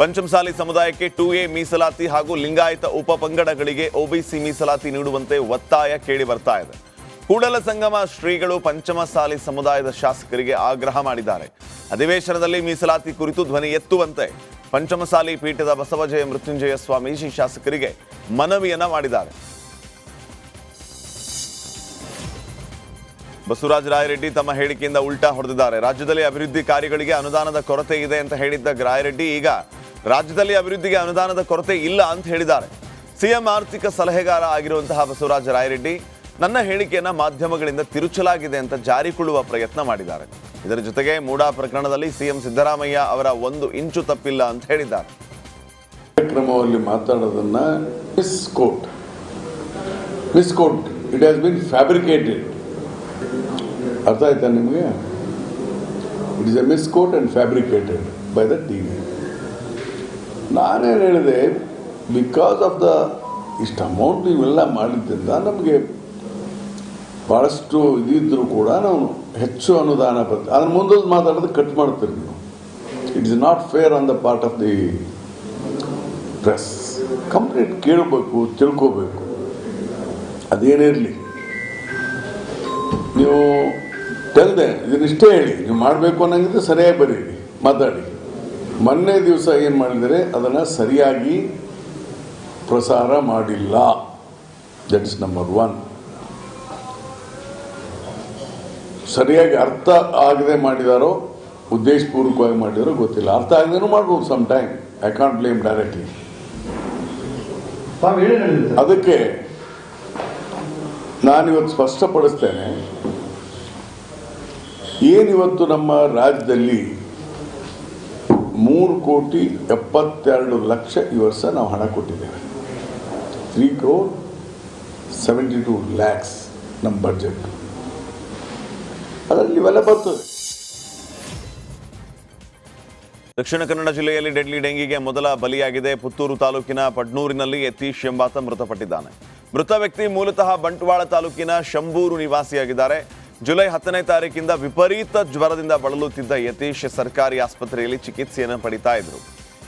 ಪಂಚಮಸಾಲಿ ಸಮುದಾಯಕ್ಕೆ two A ಮೀಸಲಾತಿ ಹಾಗೂ ಲಿಂಗಾಯತ ಉಪಪಂಗಡಗಳಿಗೆ ಒಬಿಸಿ ಮೀಸಲಾತಿ ನೀಡುವಂತೆ ಒತ್ತಾಯ ಕೇಳಿ ಬರ್ತಾ ಇದೆ. ಕೂಡಲ ಸಂಗಮ ಶ್ರೀಗಳು ಪಂಚಮಸಾಲಿ ಸಮುದಾಯದ ಶಾಸಕರಿಗೆ ಆಗ್ರಹ ಮಾಡಿದ್ದಾರೆ. ಅಧಿವೇಶನದಲ್ಲಿ ಮೀಸಲಾತಿ ಕುರಿತು ಧ್ವನಿ ಎತ್ತುವಂತೆ ಪಂಚಮಸಾಲಿ ಪೀಠದ ಬಸವಜಯ ಮೃತ್ಯುಂಜಯ ಸ್ವಾಮೀಜಿ ಶಾಸಕರಿಗೆ ಮನವಿಯನ್ನ ಮಾಡಿದ್ದಾರೆ. ಬಸವರಾಜ ರಾಯರೆಡ್ಡಿ ತಮ್ಮ ಹೇಳಿಕೆಯಿಂದ ಉಲ್ಟಾ ಹೊಡೆದಿದ್ದಾರೆ. ರಾಜ್ಯದಲ್ಲಿ ಅಭಿವೃದ್ಧಿ ಕಾರ್ಯಗಳಿಗೆ ಅನುದಾನದ ಕೊರತೆ ಇದೆ ಅಂತ ಹೇಳಿದ್ದ ರಾಯರೆಡ್ಡಿ ಈಗ ರಾಜ್ಯದಲ್ಲಿ ಅಭಿವೃದ್ಧಿಗೆ ಅನುದಾನದ ಕೊರತೆ ಇಲ್ಲ ಅಂತ ಹೇಳಿದ್ದಾರೆ. ಸಿಎಂ ಆರ್ಥಿಕ ಸಲಹೆಗಾರ ಆಗಿರುವಂತಹ ಬಸವರಾಜ ರಾಯರೆಡ್ಡಿ ನನ್ನ ಹೇಳಿಕೆಯನ್ನು ಮಾಧ್ಯಮಗಳಿಂದ ತಿರುಚಲಾಗಿದೆ ಅಂತ ಜಾರಿಕೊಳ್ಳುವ ಪ್ರಯತ್ನ ಮಾಡಿದ್ದಾರೆ. ಇದರ ಜೊತೆಗೆ ಮೂಡಾ ಪ್ರಕರಣದಲ್ಲಿ ಸಿಎಂ ಸಿದ್ದರಾಮಯ್ಯ ಅವರ ಒಂದು ಇಂಚು ತಪ್ಪಿಲ್ಲ ಅಂತ ಹೇಳಿದ್ದಾರೆ. ಕಾರ್ಯಕ್ರಮದಲ್ಲಿ ಮಾತಾಡೋದನ್ನ misquote misquote it has been fabricated ಅರ್ಥ ಆಯ್ತಾ ನಿಮಗೆ? It is a misquote and fabricated by the T V ನಾನೇನು ಹೇಳಿದೆ ಬಿಕಾಸ್ ಆಫ್ ದ ಇಷ್ಟು ಅಮೌಂಟ್ ನೀವೆಲ್ಲ ಮಾಡಿದ್ದರಿಂದ ನಮಗೆ ಭಾಳಷ್ಟು ಇದಿದ್ದರೂ ಕೂಡ ನಾವು ಹೆಚ್ಚು ಅನುದಾನ ಬರ್ತದೆ. ಅದನ್ನು ಮುಂದೊಂದು ಮಾತಾಡೋದು ಕಟ್ ಮಾಡ್ತೀರಿ ನೀವು. It is not fair on the part of the press complete ಕೇಳಬೇಕು, ತಿಳ್ಕೋಬೇಕು. ಅದೇನಿರಲಿ ನೀವು ತೆಗ್ದೆ ಇದನ್ನಿಷ್ಟೇ ಹೇಳಿ. ನೀವು ಮಾಡಬೇಕು ಅನ್ನೋಂಗಿದ್ರೆ ಸರಿಯಾಗಿ ಬರೀರಿ, ಮಾತಾಡಿ. ಮೊನ್ನೆ ದಿವಸ ಏನು ಮಾಡಿದರೆ ಅದನ್ನು ಸರಿಯಾಗಿ ಪ್ರಸಾರ ಮಾಡಿಲ್ಲ. ದಟ್ ಇಸ್ ನಂಬರ್ ಒನ್ ಸರಿಯಾಗಿ ಅರ್ಥ ಆಗದೆ ಮಾಡಿದಾರೋ ಉದ್ದೇಶಪೂರ್ವಕವಾಗಿ ಮಾಡಿದಾರೋ ಗೊತ್ತಿಲ್ಲ. ಅರ್ಥ ಆಗದೇನು ಮಾಡ್ಬೋದು some time I can't blame directly ಅದಕ್ಕೆ ನಾನಿವತ್ತು ಸ್ಪಷ್ಟಪಡಿಸ್ತೇನೆ. ಏನಿವತ್ತು ನಮ್ಮ ರಾಜ್ಯದಲ್ಲಿ ಮೂರು ಕೋಟಿ ಎಪ್ಪತ್ತೆರಡು ಲಕ್ಷ ಈ ವರ್ಷ ನಾವು ಹಣ ಕೊಟ್ಟಿದ್ದೇವೆ. Three crore seventy two lakhs ನಮ್ಮ ಬಜೆಟ್ ಅದರಲ್ಲಿ ಇವೆಲ್ಲ ಬರ್ತದೆ. ದಕ್ಷಿಣ ಕನ್ನಡ ಜಿಲ್ಲೆಯಲ್ಲಿ ಡೆಡ್ಲಿ ಡೆಂಗಿಗೆ ಮೊದಲ ಬಲಿಯಾಗಿದೆ. ಪುತ್ತೂರು ತಾಲೂಕಿನ ಪಡ್ನೂರಿನಲ್ಲಿ ಯತೀಶ್ ಎಂಬಾತ ಮೃತಪಟ್ಟಿದ್ದಾನೆ. ಮೃತ ವ್ಯಕ್ತಿ ಮೂಲತಃ ಬಂಟ್ವಾಳ ತಾಲೂಕಿನ ಶಂಬೂರು ನಿವಾಸಿಯಾಗಿದ್ದಾರೆ. ಜುಲೈ ಹತ್ತನೇ ತಾರೀಕಿಂದ ವಿಪರೀತ ಜ್ವರದಿಂದ ಬಳಲುತ್ತಿದ್ದ ಯತೀಶ್ ಸರ್ಕಾರಿ ಆಸ್ಪತ್ರೆಯಲ್ಲಿ ಚಿಕಿತ್ಸೆಯನ್ನು ಪಡಿತಾ ಇದ್ರು.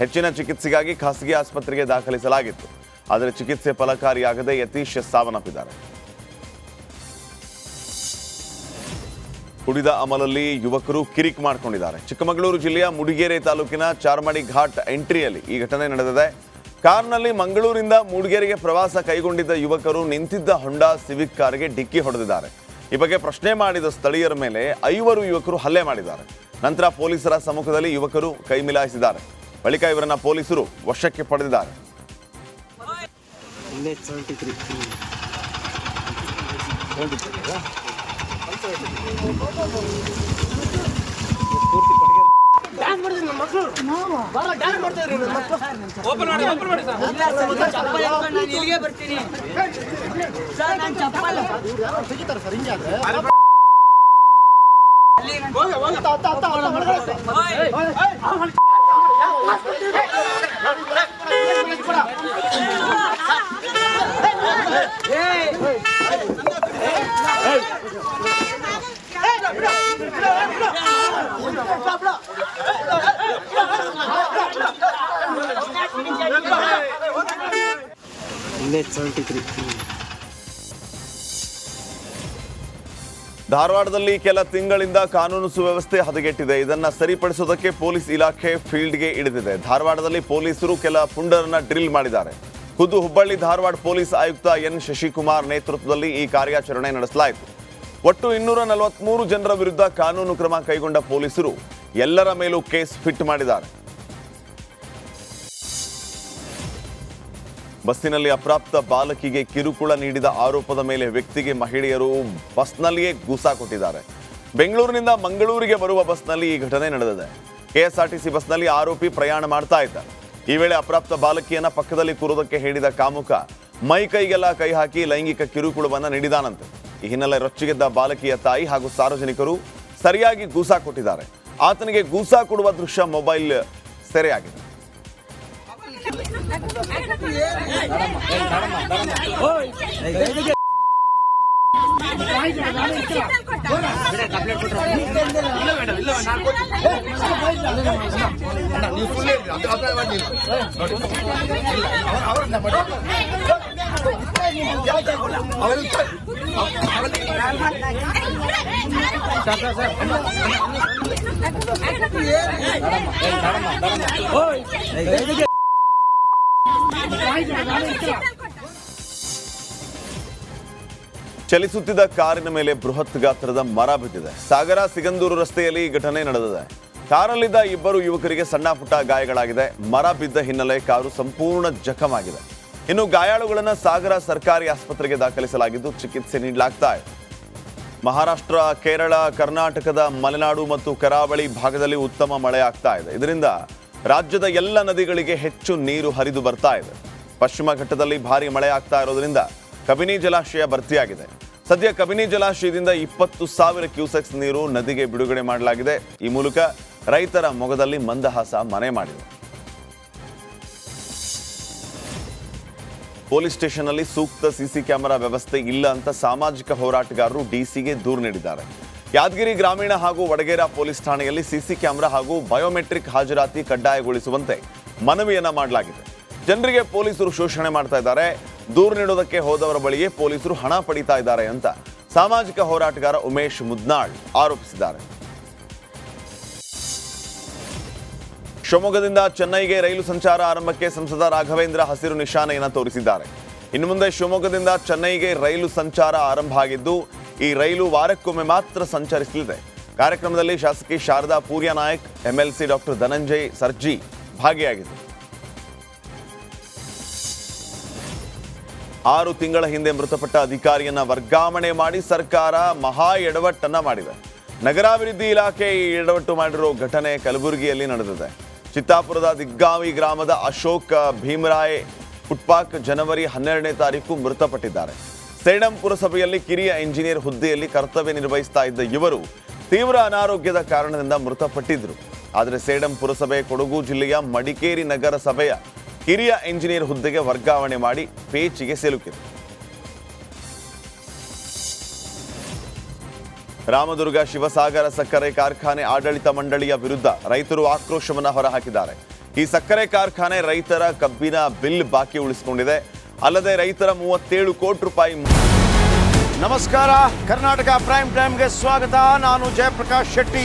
ಹೆಚ್ಚಿನ ಚಿಕಿತ್ಸೆಗಾಗಿ ಖಾಸಗಿ ಆಸ್ಪತ್ರೆಗೆ ದಾಖಲಿಸಲಾಗಿತ್ತು. ಆದರೆ ಚಿಕಿತ್ಸೆ ಫಲಕಾರಿಯಾಗದೆ ಯತೀಶ್ ಸಾವನ್ನಪ್ಪಿದ್ದಾರೆ. ಕುಡಿದ ಅಮಲಲ್ಲಿ ಯುವಕರು ಕಿರಿಕ್ ಮಾಡಿಕೊಂಡಿದ್ದಾರೆ. ಚಿಕ್ಕಮಗಳೂರು ಜಿಲ್ಲೆಯ ಮುಡಿಗೆರೆ ತಾಲೂಕಿನ ಚಾರ್ಮಾಡಿ ಘಾಟ್ ಎಂಟ್ರಿಯಲ್ಲಿ ಈ ಘಟನೆ ನಡೆದಿದೆ. ಕಾರ್ನಲ್ಲಿ ಮಂಗಳೂರಿಂದ ಮೂಡಿಗೆರೆಗೆ ಪ್ರವಾಸ ಕೈಗೊಂಡಿದ್ದ ಯುವಕರು ನಿಂತಿದ್ದ ಹೊಂಡಾ ಸಿವಿಕ್ ಕಾರಿಗೆ ಡಿಕ್ಕಿ ಹೊಡೆದಿದ್ದಾರೆ. ಈ ಬಗ್ಗೆ ಪ್ರಶ್ನೆ ಮಾಡಿದ ಸ್ಥಳೀಯರ ಮೇಲೆ ಐವರು ಯುವಕರು ಹಲ್ಲೆ ಮಾಡಿದ್ದಾರೆ. ನಂತರ ಪೊಲೀಸರ ಸಮ್ಮುಖದಲ್ಲಿ ಯುವಕರು ಕೈ ಮಿಲಾಯಿಸಿದ್ದಾರೆ. ಬಳಿಕ ಇವರನ್ನ ಪೊಲೀಸರು ವಶಕ್ಕೆ ಪಡೆದಿದ್ದಾರೆ. ಸೆವೆಂಟಿ ತ್ರೀ ಚಪ್ಪಲ್ ಎತ್ಕೊಂಡು ನಾನು ಇಲ್ಲಿಗೆ ಬರ್ತೀನಿ ಸರ್ ನಾನು ಚಪ್ಪಲ್ ಧಾರವಾಡದಲ್ಲಿ ಕೆಲ ತಿಂಗಳಿಂದ ಕಾನೂನು ಸುವ್ಯವಸ್ಥೆ ಹದಗೆಟ್ಟಿದೆ. ಇದನ್ನ ಸರಿಪಡಿಸೋದಕ್ಕೆ ಪೊಲೀಸ್ ಇಲಾಖೆ ಫೀಲ್ಡ್ಗೆ ಇಳಿದಿದೆ. ಧಾರವಾಡದಲ್ಲಿ ಪೊಲೀಸರು ಕೆಲ ಪುಂಡರನ್ನ ಡ್ರಿಲ್ ಮಾಡಿದ್ದಾರೆ. ಖುದ್ದು ಹುಬ್ಬಳ್ಳಿ ಧಾರವಾಡ ಪೊಲೀಸ್ ಆಯುಕ್ತ ಎನ್. ಶಶಿಕುಮಾರ್ ನೇತೃತ್ವದಲ್ಲಿ ಈ ಕಾರ್ಯಾಚರಣೆ ನಡೆಸಲಾಯಿತು. ಒಟ್ಟು ಇನ್ನೂರ ನಲವತ್ಮೂರು ಜನರ ವಿರುದ್ಧ ಕಾನೂನು ಕ್ರಮ ಕೈಗೊಂಡ ಪೊಲೀಸರು ಎಲ್ಲರ ಮೇಲೂ ಕೇಸ್ ಫಿಟ್ ಮಾಡಿದ್ದಾರೆ. ಬಸ್ಸಿನಲ್ಲಿ ಅಪ್ರಾಪ್ತ ಬಾಲಕಿಗೆ ಕಿರುಕುಳ ನೀಡಿದ ಆರೋಪದ ಮೇಲೆ ವ್ಯಕ್ತಿಗೆ ಮಹಿಳೆಯರು ಬಸ್ನಲ್ಲಿಯೇ ಗೂಸಾ ಕೊಟ್ಟಿದ್ದಾರೆ. ಬೆಂಗಳೂರಿನಿಂದ ಮಂಗಳೂರಿಗೆ ಬರುವ ಬಸ್ನಲ್ಲಿ ಈ ಘಟನೆ ನಡೆದಿದೆ. ಕೆಎಸ್ಆರ್ಟಿಸಿ ಬಸ್ನಲ್ಲಿ ಆರೋಪಿ ಪ್ರಯಾಣ ಮಾಡ್ತಾ ಇದ್ದ ಈ ವೇಳೆ ಅಪ್ರಾಪ್ತ ಬಾಲಕಿಯನ್ನ ಪಕ್ಕದಲ್ಲಿ ಕೂರೋದಕ್ಕೆ ಹೇಳಿದ ಕಾಮುಕ, ಮೈ ಕೈಗೆಲ್ಲ ಕೈ ಹಾಕಿ ಲೈಂಗಿಕ ಕಿರುಕುಳವನ್ನು ನೀಡಿದಾನಂತೆ. ಈ ಹಿನ್ನೆಲೆ ರೊಚ್ಚಿಗೆದ್ದ ಬಾಲಕಿಯ ತಾಯಿ ಹಾಗೂ ಸಾರ್ವಜನಿಕರು ಸರಿಯಾಗಿ ಗೂಸಾ ಕೊಟ್ಟಿದ್ದಾರೆ. ಆತನಿಗೆ ಗೂಸಾ ಕೊಡುವ ದೃಶ್ಯ ಮೊಬೈಲ್ ಸೆರೆಯಾಗಿದೆ. ಅವರು ಚಲಿಸುತ್ತಿದ್ದ ಕಾರಿನ ಮೇಲೆ ಬೃಹತ್ ಗಾತ್ರದ ಮರ ಬಿದ್ದಿದೆ. ಸಾಗರ ಸಿಗಂದೂರು ರಸ್ತೆಯಲ್ಲಿ ಈ ಘಟನೆ ನಡೆದಿದೆ. ಕಾರಲ್ಲಿದ್ದ ಇಬ್ಬರು ಯುವಕರಿಗೆ ಸಣ್ಣ ಪುಟ್ಟ ಗಾಯಗಳಾಗಿದೆ. ಮರ ಬಿದ್ದ ಹಿನ್ನೆಲೆ ಕಾರು ಸಂಪೂರ್ಣ ಜಖಮಾಗಿದೆ. ಇನ್ನು ಗಾಯಾಳುಗಳನ್ನು ಸಾಗರ ಸರ್ಕಾರಿ ಆಸ್ಪತ್ರೆಗೆ ದಾಖಲಿಸಲಾಗಿದ್ದು ಚಿಕಿತ್ಸೆ ನೀಡಲಾಗ್ತಾ ಇದೆ. ಮಹಾರಾಷ್ಟ್ರ, ಕೇರಳ, ಕರ್ನಾಟಕದ ಮಲೆನಾಡು ಮತ್ತು ಕರಾವಳಿ ಭಾಗದಲ್ಲಿ ಉತ್ತಮ ಮಳೆ ಆಗ್ತಾ ಇದೆ. ಇದರಿಂದ ರಾಜ್ಯದ ಎಲ್ಲ ನದಿಗಳಿಗೆ ಹೆಚ್ಚು ನೀರು ಹರಿದು ಬರ್ತಾ ಇದೆ. ಪಶ್ಚಿಮ ಘಟ್ಟದಲ್ಲಿ ಭಾರಿ ಮಳೆ ಆಗ್ತಾ ಇರೋದ್ರಿಂದ ಕಬಿನಿ ಜಲಾಶಯ ಭರ್ತಿಯಾಗಿದೆ. ಸದ್ಯ ಕಬಿನಿ ಜಲಾಶಯದಿಂದ ಇಪ್ಪತ್ತು ಸಾವಿರ ಕ್ಯೂಸೆಕ್ಸ್ ನೀರು ನದಿಗೆ ಬಿಡುಗಡೆ ಮಾಡಲಾಗಿದೆ. ಈ ಮೂಲಕ ರೈತರ ಮೊಗದಲ್ಲಿ ಮಂದಹಾಸ ಮನೆ ಮಾಡಿದೆ. ಪೊಲೀಸ್ ಸ್ಟೇಷನ್ನಲ್ಲಿ ಸೂಕ್ತ ಸಿಸಿ ಕ್ಯಾಮೆರಾ ವ್ಯವಸ್ಥೆ ಇಲ್ಲ ಅಂತ ಸಾಮಾಜಿಕ ಹೋರಾಟಗಾರರು ಡಿಸಿಗೆ ದೂರು ನೀಡಿದ್ದಾರೆ. ಯಾದಗಿರಿ ಗ್ರಾಮೀಣ ಹಾಗೂ ವಡಗೇರ ಪೊಲೀಸ್ ಠಾಣೆಯಲ್ಲಿ ಸಿಸಿ ಕ್ಯಾಮೆರಾ ಹಾಗೂ ಬಯೋಮೆಟ್ರಿಕ್ ಹಾಜರಾತಿ ಕಡ್ಡಾಯಗೊಳಿಸುವಂತೆ ಮನವಿಯನ್ನ ಮಾಡಲಾಗಿದೆ. ಜನರಿಗೆ ಪೊಲೀಸರು ಶೋಷಣೆ ಮಾಡ್ತಾ ಇದ್ದಾರೆ. ದೂರು ನೀಡೋದಕ್ಕೆ ಹೋದವರ ಬಳಿಗೆ ಪೊಲೀಸರು ಹಣ ಪಡಿತಾ ಇದ್ದಾರೆ ಅಂತ ಸಾಮಾಜಿಕ ಹೋರಾಟಗಾರ ಉಮೇಶ್ ಮುದ್ನಾಳ್ ಆರೋಪಿಸಿದ್ದಾರೆ. ಶಿವಮೊಗ್ಗದಿಂದ ಚೆನ್ನೈಗೆ ರೈಲು ಸಂಚಾರ ಆರಂಭಕ್ಕೆ ಸಂಸದ ರಾಘವೇಂದ್ರ ಹಸಿರು ನಿಶಾನೆಯನ್ನು ತೋರಿಸಿದ್ದಾರೆ. ಇನ್ನು ಮುಂದೆ ಶಿವಮೊಗ್ಗದಿಂದ ಚೆನ್ನೈಗೆ ರೈಲು ಸಂಚಾರ ಆರಂಭ ಆಗಿದ್ದು, ಈ ರೈಲು ವಾರಕ್ಕೊಮ್ಮೆ ಮಾತ್ರ ಸಂಚರಿಸಲಿದೆ. ಕಾರ್ಯಕ್ರಮದಲ್ಲಿ ಶಾಸಕಿ ಶಾರದಾ ಪೂರ್ಯ ನಾಯಕ್, ಎಂಎಲ್ಸಿ ಡಾಕ್ಟರ್ ಧನಂಜಯ್ ಸರ್ಜಿ ಭಾಗಿಯಾಗಿದ್ದರು. ಆರು ತಿಂಗಳ ಹಿಂದೆ ಮೃತಪಟ್ಟ ಅಧಿಕಾರಿಯನ್ನ ವರ್ಗಾವಣೆ ಮಾಡಿ ಸರ್ಕಾರ ಮಹಾ ಎಡವಟ್ಟನ್ನ ಮಾಡಿದೆ. ನಗರಾಭಿವೃದ್ಧಿ ಇಲಾಖೆ ಈ ಎಡವಟ್ಟು ಮಾಡಿರೋ ಘಟನೆ ಕಲಬುರಗಿಯಲ್ಲಿ ನಡೆದಿದೆ. ಚಿತ್ತಾಪುರದ ದಿಗ್ಗಾವಿ ಗ್ರಾಮದ ಅಶೋಕ್ ಭೀಮರಾಯ್ ಫುಟ್ಪಾಕ್ ಜನವರಿ ಹನ್ನೆರಡನೇ ತಾರೀಕು ಮೃತಪಟ್ಟಿದ್ದಾರೆ. ಸೇಡಂ ಪುರಸಭೆಯಲ್ಲಿ ಕಿರಿಯ ಇಂಜಿನಿಯರ್ ಹುದ್ದೆಯಲ್ಲಿ ಕರ್ತವ್ಯ ನಿರ್ವಹಿಸ್ತಾ ಇದ್ದ ಇವರು ತೀವ್ರ ಅನಾರೋಗ್ಯದ ಕಾರಣದಿಂದ ಮೃತಪಟ್ಟಿದ್ರು. ಆದರೆ ಸೇಡಂ ಪುರಸಭೆ ಕೊಡಗು ಜಿಲ್ಲೆಯ ಮಡಿಕೇರಿ ನಗರಸಭೆಯ ಹಿರಿಯ ಎಂಜಿನಿಯರ್ ಹುದ್ದೆಗೆ ವರ್ಗಾವಣೆ ಮಾಡಿ ಪೇಚಿಗೆ ಸಿಲುಕಿದೆ. ರಾಮದುರ್ಗ ಶಿವಸಾಗರ ಸಕ್ಕರೆ ಕಾರ್ಖಾನೆ ಆಡಳಿತ ಮಂಡಳಿಯ ವಿರುದ್ಧ ರೈತರು ಆಕ್ರೋಶವನ್ನು ಹೊರಹಾಕಿದ್ದಾರೆ. ಈ ಸಕ್ಕರೆ ಕಾರ್ಖಾನೆ ರೈತರ ಕಬ್ಬಿನ ಬಿಲ್ ಬಾಕಿ ಉಳಿಸಿಕೊಂಡಿದೆ. ಅಲ್ಲದೆ ರೈತರ ಮೂವತ್ತೇಳು ಕೋಟಿ ರೂಪಾಯಿ ನಮಸ್ಕಾರ. ಕರ್ನಾಟಕ ಪ್ರೈಮ್ ಟೈಮ್ಗೆ ಸ್ವಾಗತ. ನಾನು ಜಯಪ್ರಕಾಶ್ ಶೆಟ್ಟಿ.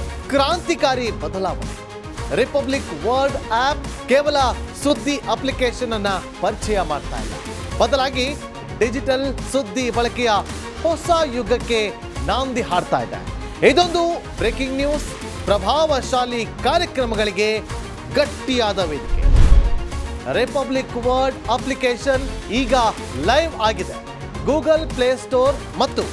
ಕ್ರಾಂತಿಕಾರಿ ಬದಲಾವಣೆ. ರಿಪಬ್ಲಿಕ್ ವರ್ಡ್ ಆಪ್ ಕೇವಲ ಸುದ್ದಿ ಅಪ್ಲಿಕೇಶನ್ ಅನ್ನ ಪರಿಚಯ ಮಾಡ್ತಾ ಇಲ್ಲ. ಬದಲಾಗಿ ಡಿಜಿಟಲ್ ಸುದ್ದಿ ಬಳಕೆಯ ಹೊಸ ಯುಗಕ್ಕೆ ನಾಂದಿ ಹಾಡ್ತಾ ಇದೆ. ಇದೊಂದು ಬ್ರೇಕಿಂಗ್ ನ್ಯೂಸ್ ಪ್ರಭಾವಶಾಲಿ ಕಾರ್ಯಕ್ರಮಗಳಿಗೆ ಗಟ್ಟಿಯಾದ ವೇದಿಕೆ. ರಿಪಬ್ಲಿಕ್ ವರ್ಡ್ ಅಪ್ಲಿಕೇಶನ್ ಈಗ ಲೈವ್ ಆಗಿದೆ. ಗೂಗಲ್ ಪ್ಲೇ ಸ್ಟೋರ್ ಮತ್ತು